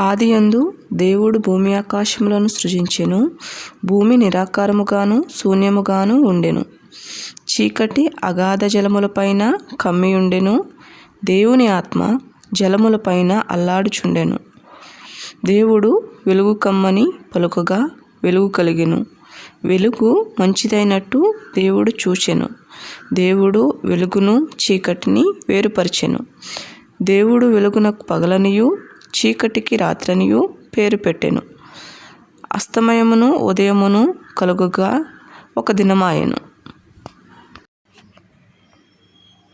ఆదియందు దేవుడు భూమి ఆకాశములను సృజించెను భూమి నిరాకారముగాను శూన్యముగాను ఉండెను. చీకటి అగాధ జలములపైన కమ్మియుండెను దేవుని ఆత్మ జలములపైన అల్లాడుచుండెను. దేవుడు వెలుగు కమ్మని పలుకగా వెలుగు కలిగెను. వెలుగు మంచిదైనట్టు దేవుడు చూచెను. దేవుడు వెలుగును చీకటిని వేరుపరిచెను. దేవుడు వెలుగునకు పగలనియు చీకటికి రాత్రనియు పేరు పెట్టెను. అస్తమయమును ఉదయమును కలుగుగా ఒక దినమాయెను.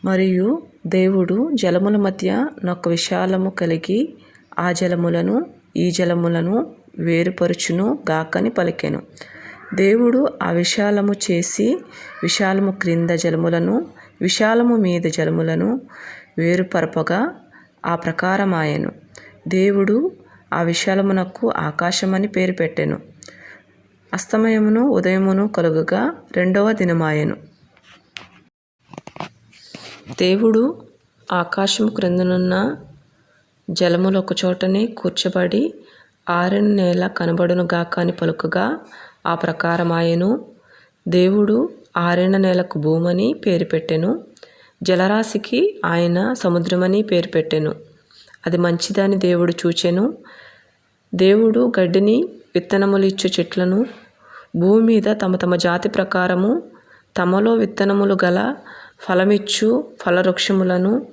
మరియు దేవుడు జలముల మధ్య నొక్క విశాలము కలిగి ఆ జలములను ఈ జలములను వేరుపరుచును గాకని పలికెను. దేవుడు ఆ విశాలము చేసి విశాలము క్రింద జలములను విశాలము మీద జలములను వేరుపరపగా ఆ ప్రకారమాయను. దేవుడు ఆ విశాలమునకు ఆకాశమని పేరు పెట్టెను. అస్తమయమును ఉదయమును కలుగగా రెండవ దినమాయెను. దేవుడు ఆకాశము క్రిందనున్న జలములు ఒకచోటనే కూర్చబడి ఆరిన నేల కనబడును గాక అని పలుకగా ఆ ప్రకారమాయను. దేవుడు ఆరిన నేలకు భూమని పేరు పెట్టెను. జలరాశికి ఆయన సముద్రమని పేరు పెట్టెను. అది మంచిదని దేవుడు చూచెను. దేవుడు గడ్డిని విత్తనములు ఇచ్చు చెట్లను. భూమి మీద తమ తమ జాతి ప్రకారము తమలో విత్తనములు గల ఫలమిచ్చు ఫలవృక్షములను.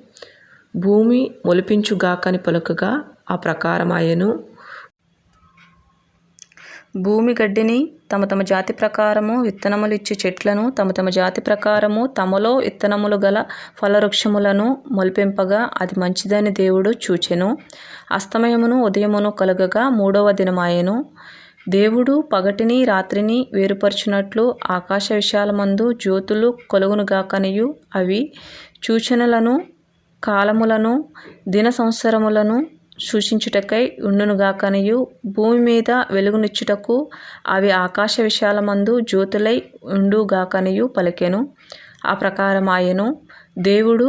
భూమి మొలిపించుగాకని పలుకగా ఆ ప్రకారమాయను. భూమి గడ్డిని తమ తమ జాతి ప్రకారము విత్తనములు ఇచ్చే చెట్లను తమ తమ జాతి ప్రకారము తమలో విత్తనములు గల ఫలవృక్షములను మొలిపింపగా అది మంచిదని దేవుడు చూచెను. అస్తమయమును ఉదయమును కలుగగా మూడవ దినమాయెను. దేవుడు పగటిని రాత్రిని వేరుపరచునట్లు ఆకాశ విశాలమందు జ్యోతులు కొలుగునుగాకనియు అవి సూచనలను కాలములను దిన సంవత్సరములను సూచించుటకై ఉండునుగాకనియు భూమి మీద వెలుగునిచ్చుటకు అవి ఆకాశ విశాలమందు జ్యోతులై ఉండుగాకనియు పలికెను. ఆ ప్రకారమాయను. దేవుడు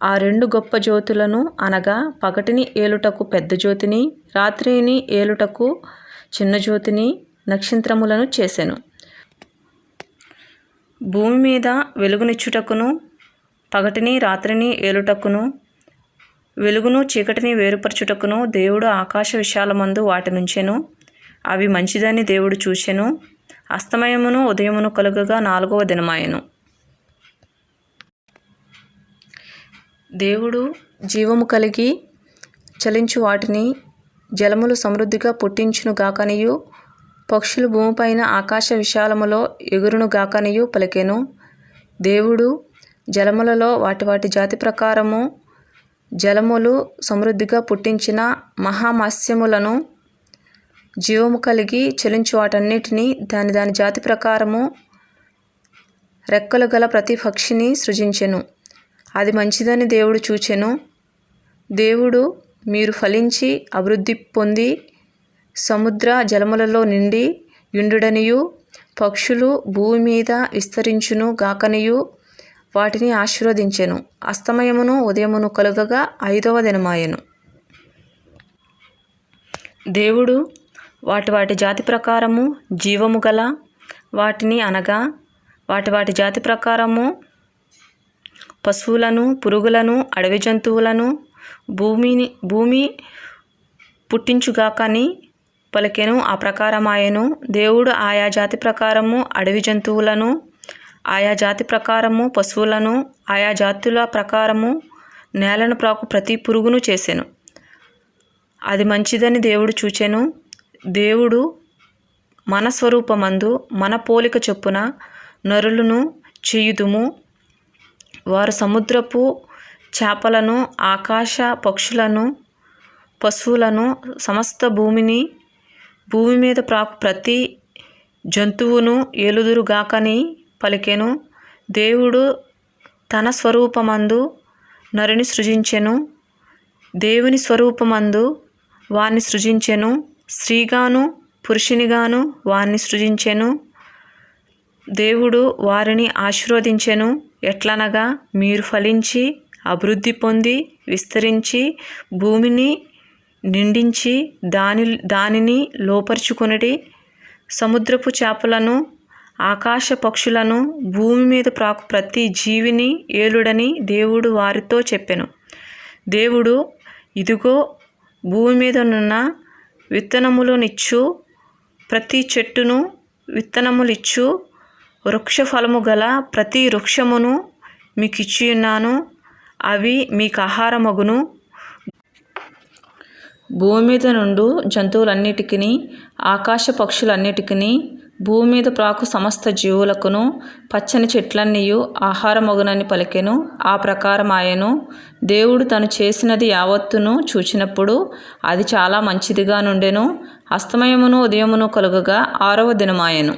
ఆ రెండు గొప్ప జ్యోతులను అనగా పగటిని ఏలుటకు పెద్ద జ్యోతిని రాత్రిని ఏలుటకు చిన్న జ్యోతిని నక్షత్రములను చేసెను. భూమి మీద వెలుగునిచ్చుటకును పగటిని రాత్రిని ఏలుటకును వెలుగును చీకటిని వేరుపరచుటకును దేవుడు ఆకాశ విశాలమందు వాటి నుంచెను. అవి మంచిదని దేవుడు చూచెను. అస్తమయమును ఉదయమును కలుగగా నాలుగవ దినమాయెను. దేవుడు జీవము కలిగి చలించు వాటిని జలములు సమృద్ధిగా పుట్టించును గాకనియు. పక్షులు భూమిపైన ఆకాశ విశాలములో ఎగురును గాకనియు పలికెను. దేవుడు జలములలో వాటి వాటి జాతి ప్రకారము జలములు సమృద్ధిగా పుట్టించిన మహామత్స్యములను జీవము కలిగి చెలించు వాటన్నిటినీ దాని దాని జాతి ప్రకారము రెక్కలు గల ప్రతి పక్షిని సృజించెను. అది మంచిదని దేవుడు చూచెను. దేవుడు మీరు ఫలించి అభివృద్ధి పొంది సముద్ర జలములలో నిండి యుండుడనియు పక్షులు భూమి మీద విస్తరించును గాకనియు. వాటిని ఆశీర్వదించెను. అస్తమయమును ఉదయమును కలుగగా ఐదవ దినమాయెను. దేవుడు వాటి వాటి జాతి ప్రకారము జీవము గల వాటిని అనగా వాటి వాటి జాతి ప్రకారము పశువులను పురుగులను అడవి జంతువులను భూమిని భూమి పుట్టించుగాకని పలికెను. ఆ ప్రకారమాయెను. దేవుడు ఆయా జాతి ప్రకారము అడవి జంతువులను ఆయా జాతి ప్రకారము పశువులను ఆయా జాతుల ప్రకారము నేలను ప్రాకు ప్రతి పురుగును చేసెను. అది మంచిదని దేవుడు చూచెను. దేవుడు మన స్వరూపమందు మన పోలిక చొప్పున నరులను చేయుదుము. వారు సముద్రపు చేపలను ఆకాశ పక్షులను పశువులను సమస్త భూమిని భూమి మీద ప్రాకు ప్రతి జంతువును ఏలుదురుగాకని పలికెను. దేవుడు తన స్వరూపమందు నరుని సృజించెను. దేవుని స్వరూపమందు వారిని సృజించెను. స్త్రీగాను పురుషునిగాను వారిని సృజించెను. దేవుడు వారిని ఆశీర్వదించెను. ఎట్లనగా మీరు ఫలించి అభివృద్ధి పొంది విస్తరించి భూమిని నిండించి దాని దానిని లోపరుచుకునడి సముద్రపు చేపలను ఆకాశ పక్షులను భూమి మీద ప్రాకు ప్రతి జీవిని ఏలుడని దేవుడు వారితో చెప్పెను. దేవుడు ఇదిగో భూమి మీద నున్న విత్తనములనిచ్చు ప్రతి చెట్టును విత్తనములిచ్చు వృక్ష ఫలము గల ప్రతి వృక్షమును మీకు ఇచ్చి ఉన్నాను అవి మీకు ఆహారమగును భూమి మీద నుండు జంతువులన్నిటికీ ఆకాశ పక్షులన్నిటికీ భూమి మీద ప్రాకు సమస్త జీవులకును పచ్చని చెట్లన్నీయు ఆహారమగునని పలికెను. ఆ ప్రకారం ఆయను దేవుడు తను చేసినది యావత్తును చూచినప్పుడు అది చాలా మంచిదిగా నుండెను. అస్తమయమును ఉదయమును కలుగగా ఆరవ దినమాయెను.